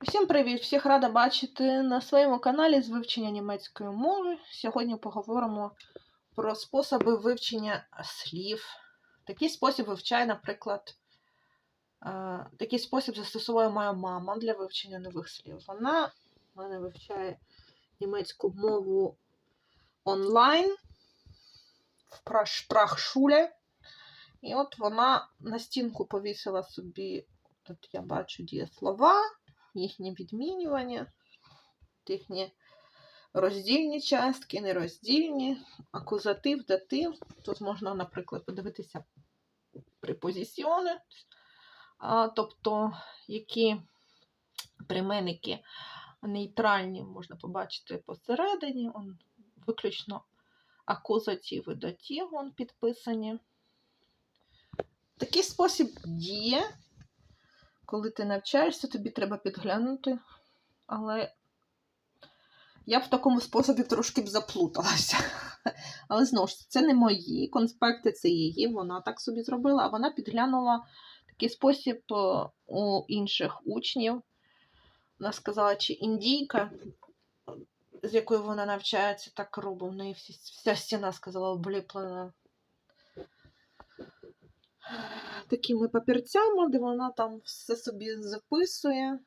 Всім привіт! Всіх рада бачити на своєму каналі з вивчення німецької мови. Сьогодні поговоримо про способи вивчення слів. Такий спосіб вивчає, наприклад, е, такий спосіб застосовує моя мама для вивчення нових слів. Вона в мене вивчає німецьку мову онлайн в Прахшуле. І от вона на стінку повісила собі, тут я бачу дієслова їхнє відмінювання, їхні роздільні частки, нероздільні, акузатив, датив. Тут можна, наприклад, подивитися препозиціони, а, тобто які прийменники нейтральні можна побачити посередині, он, виключно акузатив і датив он підписані. Такий спосіб діє коли ти навчаєшся, тобі треба підглянути. Але я в такому способі трошки б заплуталася. Але знову ж, це не мої конспекти, це її. Вона так собі зробила, а вона підглянула такий спосіб у інших учнів. Вона сказала, чи індійка, з якою вона навчається, так робить. В неї вся стіна сказала, обліплена такими папірцями, де вона там все собі записує.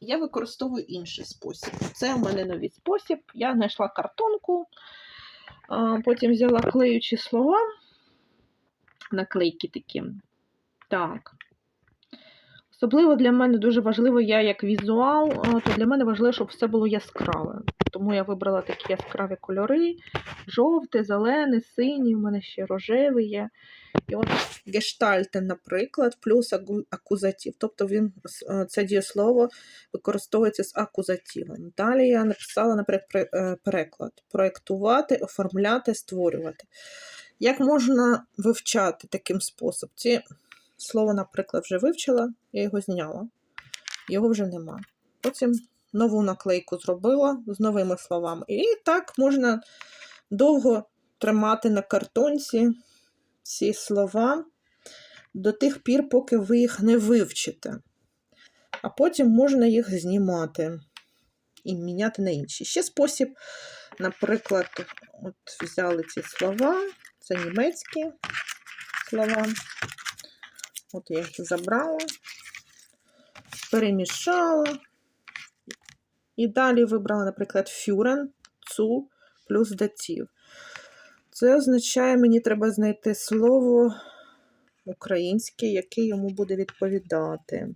Я використовую інший спосіб. Це у мене новий спосіб. Я знайшла картонку, потім взяла клеючі слова, наклейки такі. Так. Особливо для мене дуже важливо, я як візуал, то для мене важливо, щоб все було яскраве. Тому я вибрала такі яскраві кольори: жовтий, зелений, синій, у мене ще рожевий є. І от гештальте, наприклад, плюс акузатив. Тобто він, це дієслово використовується з акузативом. Далі я написала, наприклад, е, переклад: проєктувати, оформляти, створювати. Як можна вивчати таким способом? Слово, наприклад, вже вивчила, я його зняла, його вже нема. Потім нову наклейку зробила з новими словами. І так можна довго тримати на картонці ці слова до тих пір, поки ви їх не вивчите. А потім можна їх знімати і міняти на інші. Ще спосіб, наприклад, от взяли ці слова, це німецькі слова. От я їх забрала, перемішала. І далі вибрала, наприклад, фюрен, цу плюс датів. Це означає, мені треба знайти слово українське, яке йому буде відповідати.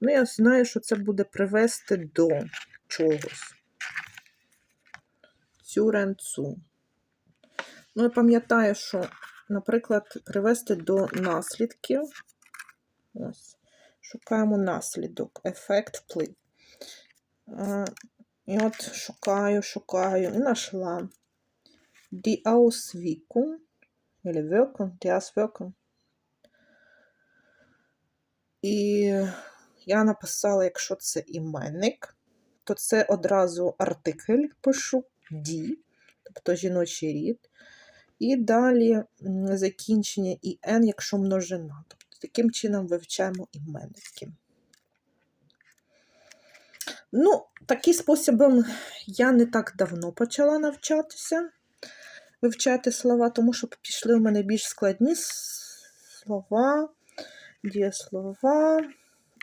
Ну, я знаю, що це буде привести до чогось. Цюренцу. Ну, я пам'ятаю, що, наприклад, привести до наслідків. Ось. Шукаємо наслідок, ефект, вплив. І от шукаю, шукаю, і знайшла die Auswirkung, или Wirkung, die Auswirkung. І я написала, якщо це іменник, то це одразу артикль пишу die, тобто жіночий рід. І далі закінчення «ін», якщо множина. Тобто таким чином вивчаємо іменники. Ну, таким способом я не так давно почала навчатися вивчати слова, тому що пішли у мене більш складні слова, дієслова.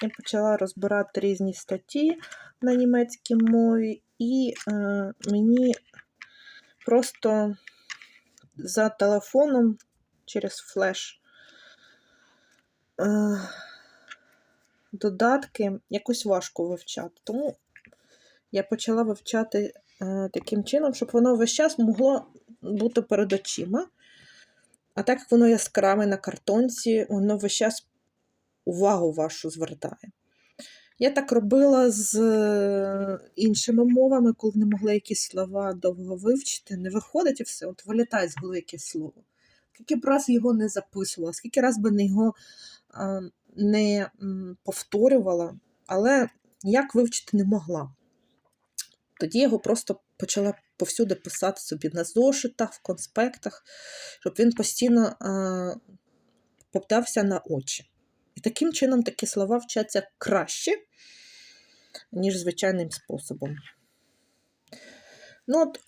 Я почала розбирати різні статті на німецькій мові, і е, мені просто за телефоном через флеш е, додатки якось важко вивчати. Тому я почала вивчати е, таким чином, щоб воно весь час могло бути перед очима. А так як воно яскраве на картонці, воно весь час увагу вашу звертає. Я так робила з е, іншими мовами, коли не могла якісь слова довго вивчити, не виходить і все, от вилітає з голови якесь слово. Скільки б раз його не записувала, скільки раз би його не повторювала, але ніяк вивчити не могла. Тоді його просто почала повсюди писати собі на зошитах, в конспектах, щоб він постійно е, попадався на очі. І таким чином такі слова вчаться краще, ніж звичайним способом. Ну, от,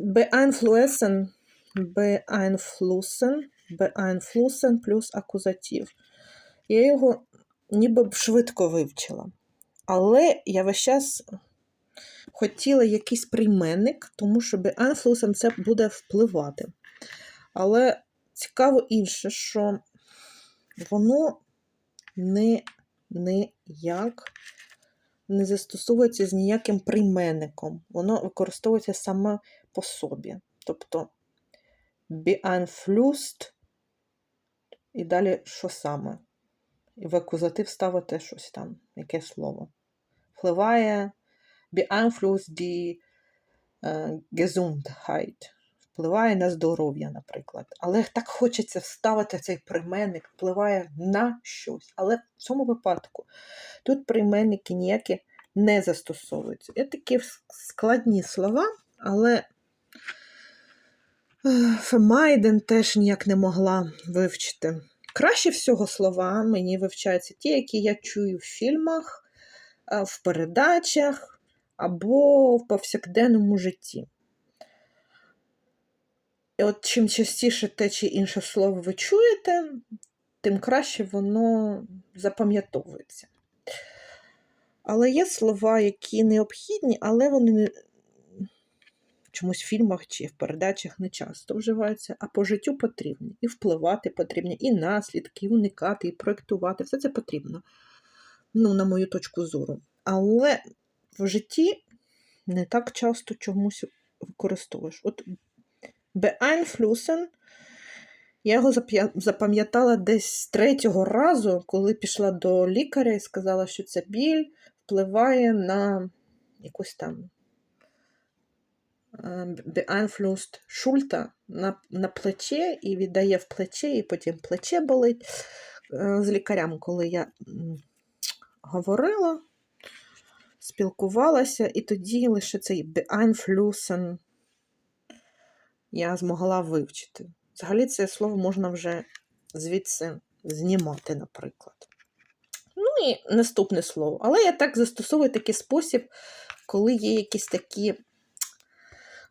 beeinflussen, beeinflussen, beeinflussen плюс акузатив. Я його ніби б швидко вивчила. Але я весь час хотіла якийсь прийменник, тому що beeinflussen це буде впливати. Але цікаво інше, що воно не ніяк не застосовується з ніяким прийменником. Воно використовується саме по собі. Тобто beeinflusst і далі що саме? І в акузатив ставити щось там, яке слово. Впливає beeinflusst die е, Gesundheit. Впливає на здоров'я, наприклад. Але так хочеться вставити цей прийменник, впливає на щось. Але в цьому випадку тут прийменники ніякі не застосовуються. Є такі складні слова, але Фемайден теж ніяк не могла вивчити. Краще всього слова мені вивчаються ті, які я чую в фільмах, в передачах або в повсякденному житті. І от чим частіше те чи інше слово ви чуєте, тим краще воно запам'ятовується. Але є слова, які необхідні, але вони чомусь в фільмах чи в передачах не часто вживаються, а по життю потрібні. І впливати потрібні, і наслідки, і уникати, і проєктувати. Все це потрібно, ну, на мою точку зору. Але в житті не так часто чомусь використовуєш. От beeinflussen, я його запам'ятала десь третього разу, коли пішла до лікаря і сказала, що ця біль впливає на якусь там е, beeinflusst шульта на, на плече і віддає в плече, і потім плече болить. Е, З лікарем, коли я говорила, спілкувалася, і тоді лише цей beeinflussen я змогла вивчити. Взагалі це слово можна вже звідси знімати, наприклад. Ну і наступне слово. Але я так застосовую такий спосіб, коли є якісь такі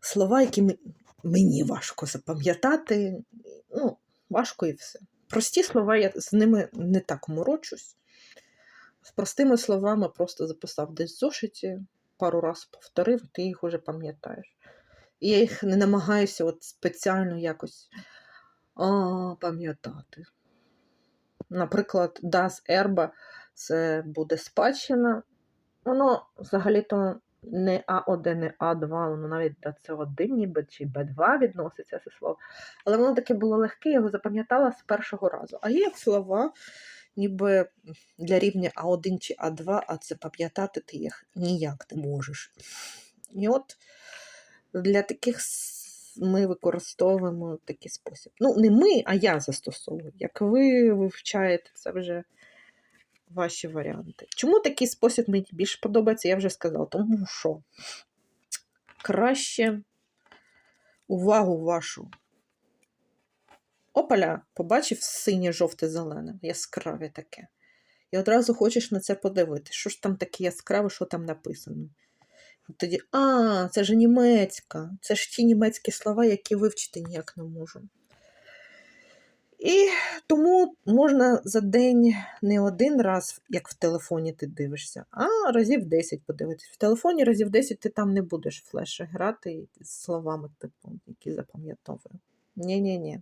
слова, які мені важко запам'ятати. Ну, важко і все. Прості слова, я з ними не так морочусь. З простими словами просто записав десь в зошиті, пару разів повторив, ти їх уже пам'ятаєш. Я їх не намагаюся от спеціально якось пам'ятати. Наприклад, Das Erbe це буде спадщина. Воно взагалі-то не А1, не А2, воно навіть до С1, ніби чи Б2 відноситься це слово. Але воно таке було легке, я його запам'ятала з першого разу. А є слова, ніби для рівня А1 чи А2, а запам'ятати ти їх ніяк не можеш. І от для таких ми використовуємо такий спосіб. Ну, не ми, а я застосовую. Як ви вивчаєте, це вже ваші варіанти. Чому такий спосіб мені більше подобається, я вже сказала. Тому що краще увагу вашу. Опаля, побачив синє, жовте, зелене, яскраве таке. І одразу хочеш на це подивитися. Що ж там таке яскраве, що там написано? Тоді, а, це ж німецька. Це ж ті німецькі слова, які вивчити ніяк не можу. І тому можна за день не один раз, як в телефоні ти дивишся, а разів 10 подивитися. В телефоні разів 10 ти там не будеш флеші грати з словами, типу, які запам'ятовую. Ні-ні-ні.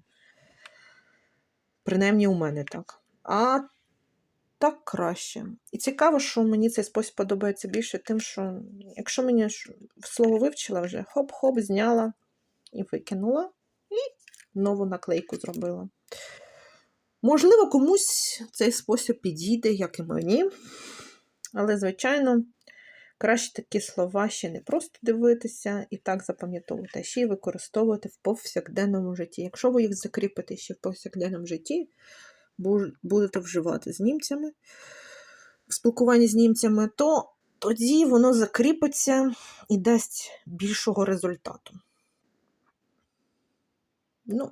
Принаймні у мене так. А так краще. І цікаво, що мені цей спосіб подобається більше, тим, що якщо мені слово вивчила вже, хоп-хоп, зняла і викинула, і нову наклейку зробила. Можливо, комусь цей спосіб підійде, як і мені. Але, звичайно, краще такі слова ще не просто дивитися і так запам'ятовувати, а ще й використовувати в повсякденному житті. Якщо ви їх закріпите ще в повсякденному житті, будете вживати з німцями, в спілкуванні з німцями, то тоді воно закріпиться і дасть більшого результату. Ну,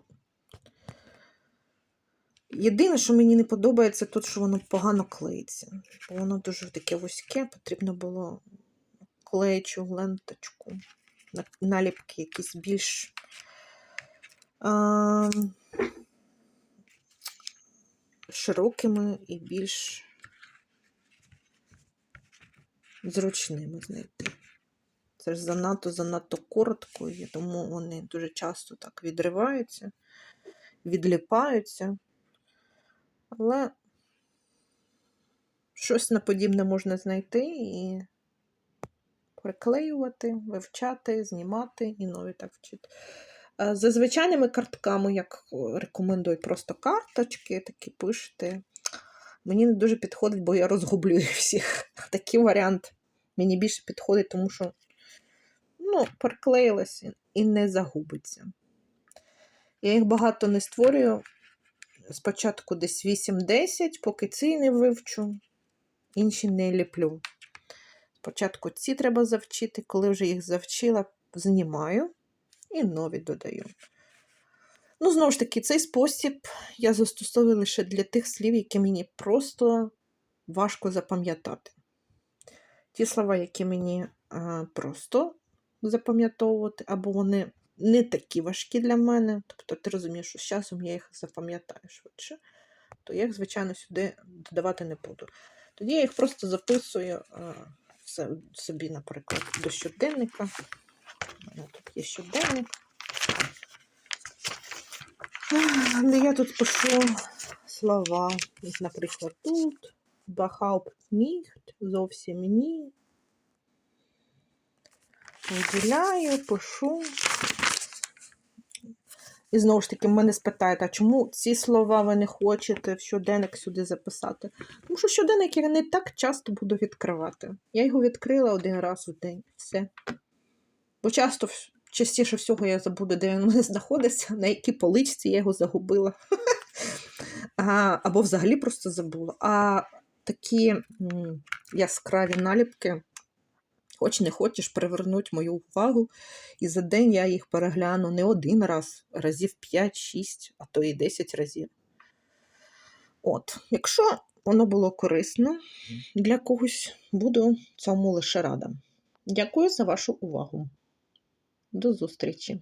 Єдине, що мені не подобається, тут, що воно погано клеїться. Бо воно дуже таке вузьке, потрібно було клеючу ленточку, наліпки якісь більш а, широкими і більш зручними знайти. Це ж занадто занадто коротко, і тому вони дуже часто так відриваються, відліпаються. Але щось на подібне можна знайти і приклеювати, вивчати, знімати і нові так вчити. Е, За звичайними картками, як о, рекомендують, просто карточки такі пишете. Мені не дуже підходить, бо я розгублюю всіх. Такий варіант мені більше підходить, тому що ну, приклеїлася і не загубиться. Я їх багато не створюю. Спочатку десь 8-10, поки ці не вивчу, інші не ліплю. Спочатку ці треба завчити, коли вже їх завчила, знімаю і нові додаю. Ну, знову ж таки, цей спосіб я застосовую лише для тих слів, які мені просто важко запам'ятати. Ті слова, які мені а, просто запам'ятовувати, або вони не такі важкі для мене, тобто ти розумієш, що з часом я їх запам'ятаю швидше, то я їх, звичайно, сюди додавати не буду. Тоді я їх просто записую а, собі, наприклад, до щоденника. Мене тут є щоденник. Де я тут пишу слова. Наприклад, тут. Überhaupt nicht, зовсім ні. Виділяю, пишу. І знову ж таки, мене спитають, а чому ці слова ви не хочете в щоденник сюди записати? Тому що щоденник я не так часто буду відкривати. Я його відкрила один раз у день. Все. Бо часто, частіше всього, я забуду, де він у мене знаходиться, на якій поличці я його загубила. А, або взагалі просто забула. А такі м, яскраві наліпки, хоч не хочеш, привернуть мою увагу. І за день я їх перегляну не один раз, разів 5-6, а то і 10 разів. От, якщо воно було корисно для когось, буду цьому лише рада. Дякую за вашу увагу. До зустрічі!